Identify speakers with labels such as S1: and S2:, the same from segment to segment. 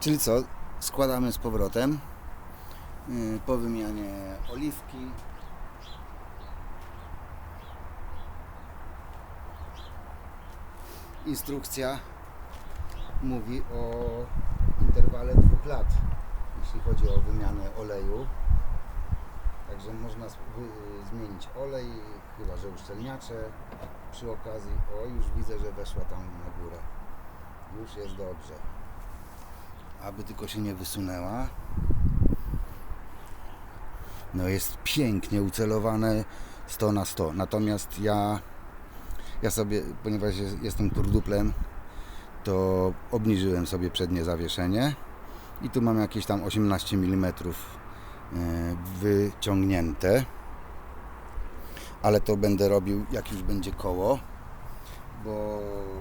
S1: Czyli co? Składamy z powrotem yy, po wymianie oliwki. Instrukcja mówi o interwale dwóch lat, jeśli chodzi o wymianę oleju. Także można zmienić olej, chyba że uszczelniacze przy okazji. O, już widzę, że weszła tam na górę. Już jest dobrze. Aby tylko się nie wysunęła. No jest pięknie ucelowane 100 na 100. Natomiast ja, ja sobie, ponieważ jest- jestem kurduplem, to obniżyłem sobie przednie zawieszenie i tu mam jakieś tam 18 mm e, wyciągnięte. Ale to będę robił jak już będzie koło, bo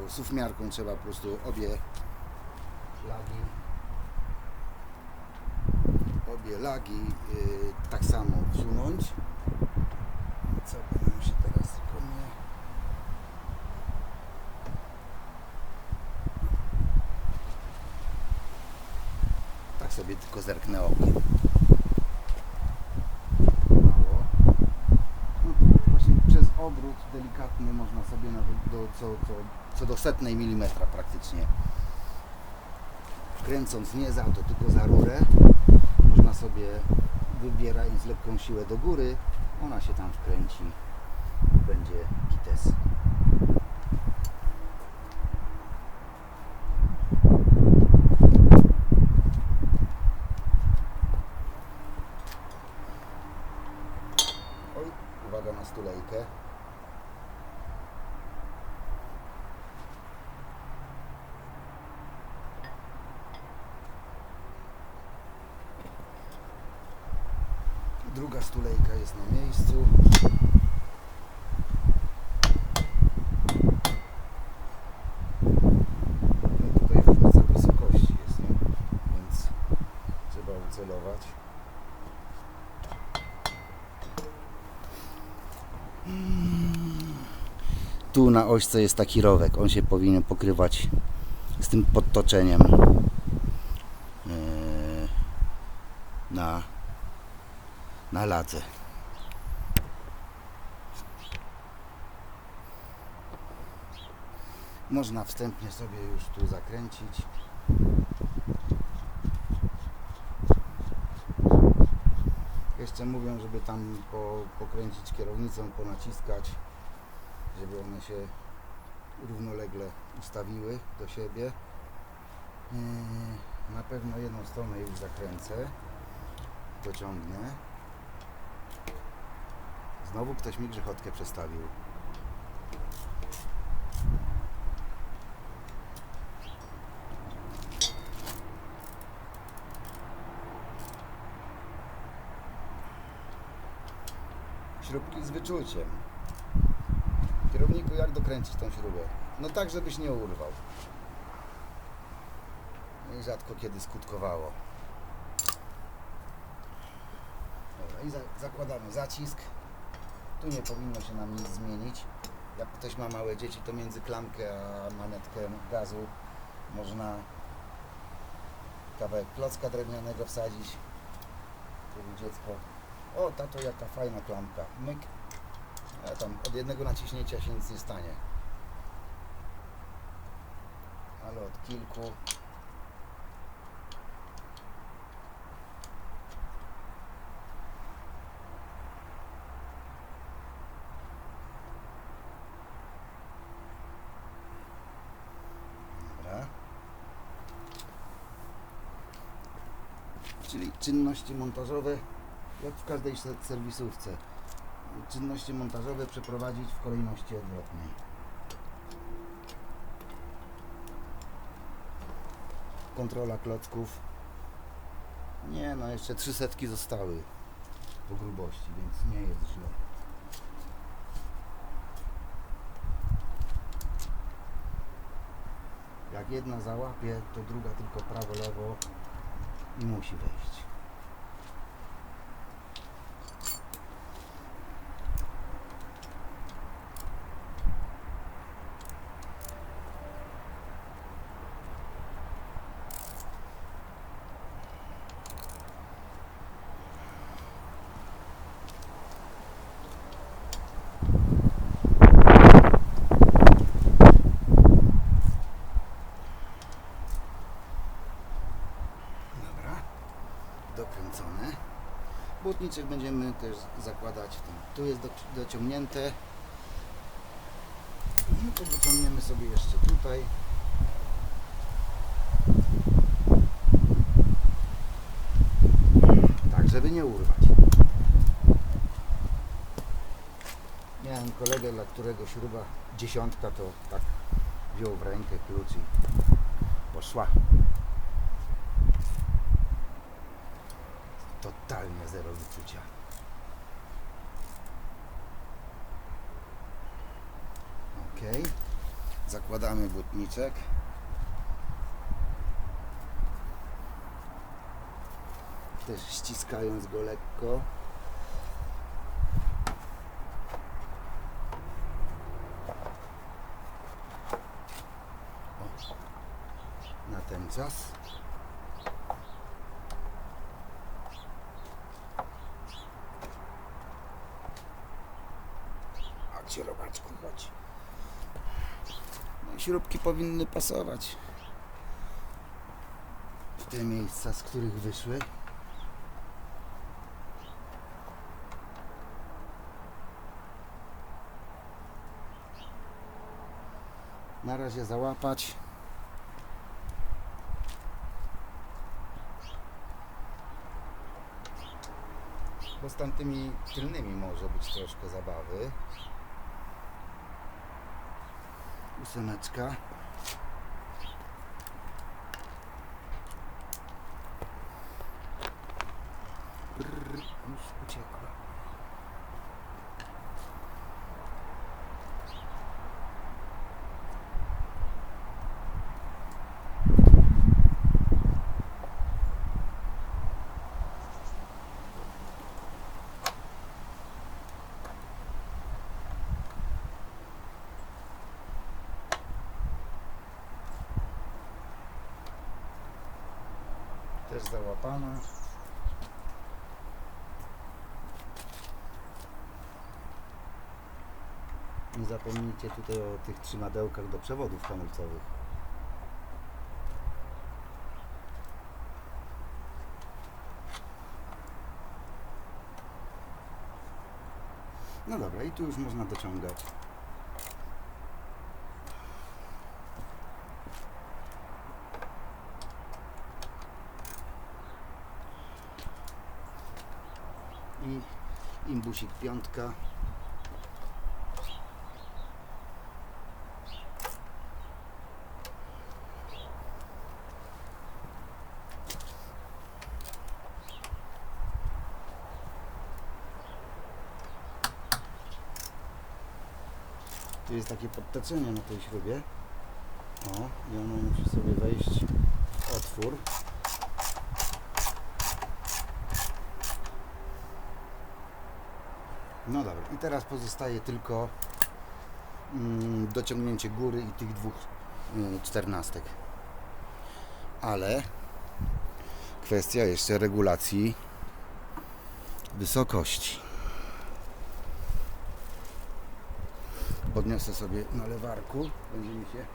S1: sufmiarką trzeba po prostu obie lagi obie lagi y, tak samo wsunąć. Co by nam się teraz tylko nie... Tak sobie tylko zerknę okiem. No obrót delikatny można sobie nawet do, co, co, co do setnej milimetra praktycznie kręcąc nie za to, tylko za rurę, można sobie wybierając lekką siłę do góry, ona się tam wkręci będzie gites. Druga stulejka jest na miejscu. No tutaj różnica wysokości jest? Więc trzeba ucelować. Tu na ośce jest taki rowek. On się powinien pokrywać z tym podtoczeniem yy, na na ladze. Można wstępnie sobie już tu zakręcić. Jeszcze mówią, żeby tam po, pokręcić kierownicą, ponaciskać, żeby one się równolegle ustawiły do siebie. Yy, Na pewno jedną stronę już zakręcę, dociągnę. Znowu ktoś mi grzechotkę przestawił. Śrubki z wyczuciem. Kierowniku, jak dokręcić tą śrubę? No tak, żebyś nie urwał. No I rzadko kiedy skutkowało. Dobra, i za, zakładamy zacisk. Tu nie powinno się nam nic zmienić. Jak ktoś ma małe dzieci, to między klamkę a manetkę gazu można kawałek klocka drewnianego wsadzić, żeby dziecko... O, tato, jaka fajna klamka. Myk. A tam od jednego naciśnięcia się nic nie stanie. Ale od kilku Dobra. Czyli czynności montażowe, jak w każdej se- serwisówce. Czynności montażowe przeprowadzić w kolejności odwrotnej. Kontrola klocków. Nie, no jeszcze trzy setki zostały po grubości, więc nie jest źle. Jak jedna załapie, to druga tylko prawo, lewo i musi wejść. Dokręcone. Błotniczek będziemy też zakładać. Tu jest do, dociągnięte. No to dociągniemy sobie jeszcze tutaj. Tak, żeby nie urwać. Miałem kolegę, dla którego śruba dziesiątka to tak wziął w rękę klucz i poszła. Totalnie zero wyczucia. Ok. Zakładamy błotniczek. Też ściskając go lekko. O, na ten czas. A ci robaczku chodź. No śrubki powinny pasować w te miejsca, z których wyszły. Na razie załapać. Bo z tamtymi tylnymi może być troszkę zabawy. Ósemeczka. Też załapana. Nie zapomnijcie tutaj o tych trzymadełkach do przewodów hamulcowych. No dobra, i tu już można dociągać. I imbusik piątka. Tu jest takie podtoczenie na tej śrubie. O, i ono musi sobie wejść w otwór. No dobra, i teraz pozostaje tylko mm, dociągnięcie góry i tych dwóch y, czternastek. Ale kwestia jeszcze regulacji wysokości. Podniosę sobie na lewarku, będzie mi się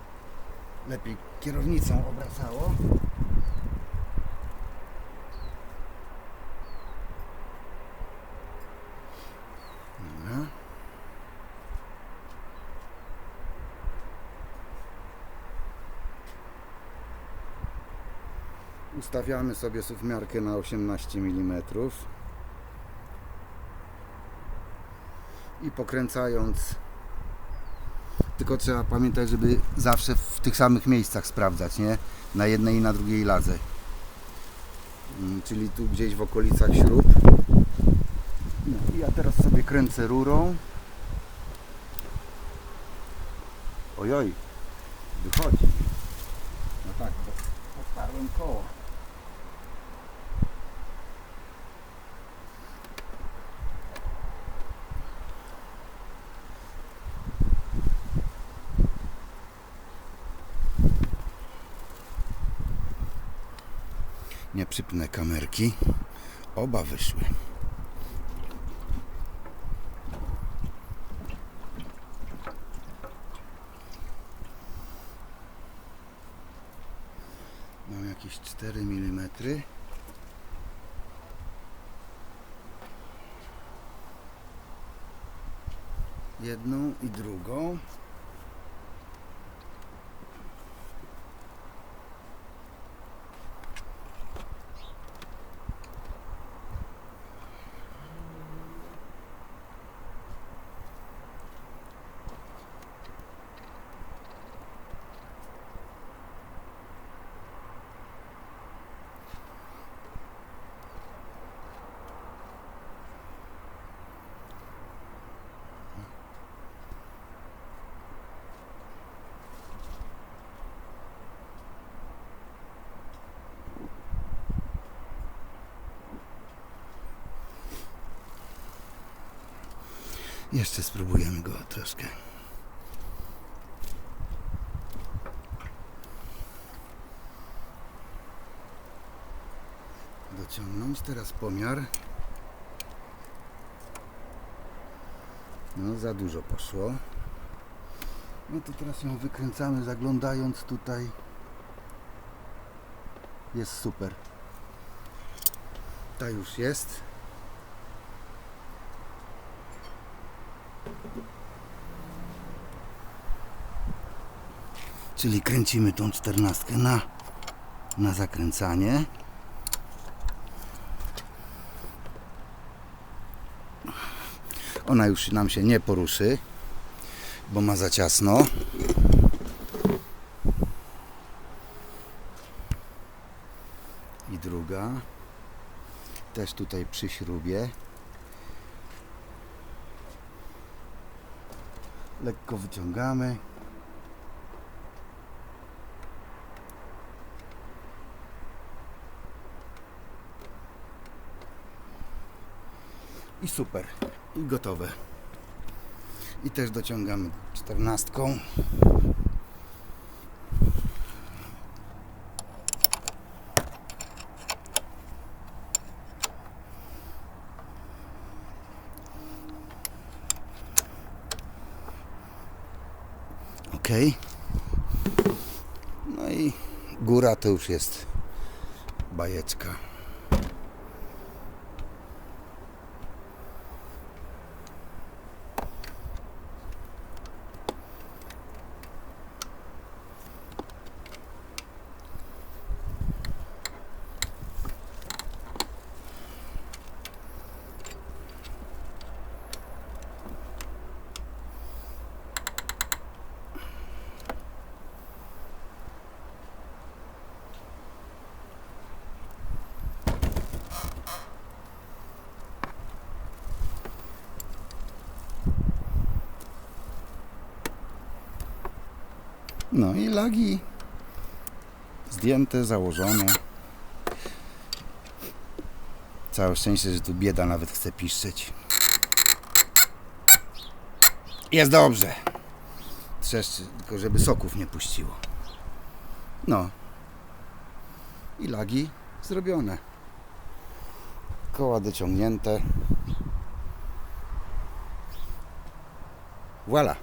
S1: lepiej kierownicą obracało. Ustawiamy sobie suwmiarkę na 18 mm i pokręcając tylko trzeba pamiętać, żeby zawsze w tych samych miejscach sprawdzać, nie? Na jednej i na drugiej ladze. Mm, Czyli tu gdzieś w okolicach śrub. Ja teraz sobie kręcę rurą. Ojoj, wychodzi. No tak, bo otwarłem koło. nie przypnę kamerki. Oba wyszły. Mam jakieś 4 mm. Jedną i drugą. Jeszcze spróbujemy go troszkę. Dociągnąć teraz pomiar. No za dużo poszło. No to teraz ją wykręcamy zaglądając tutaj. Jest super. Ta już jest. Czyli kręcimy tą czternastkę na, na zakręcanie. Ona już nam się nie poruszy, bo ma za ciasno. I druga. Też tutaj przy śrubie. Lekko wyciągamy. I super. I gotowe. I też dociągamy czternastką. Ok. No i góra to już jest bajeczka. No i lagi zdjęte, założone. Całe szczęście, że tu bieda nawet chce piszczeć. Jest dobrze. Trzeszczy, tylko żeby soków nie puściło. No. I lagi zrobione. Koła dociągnięte. Voilà.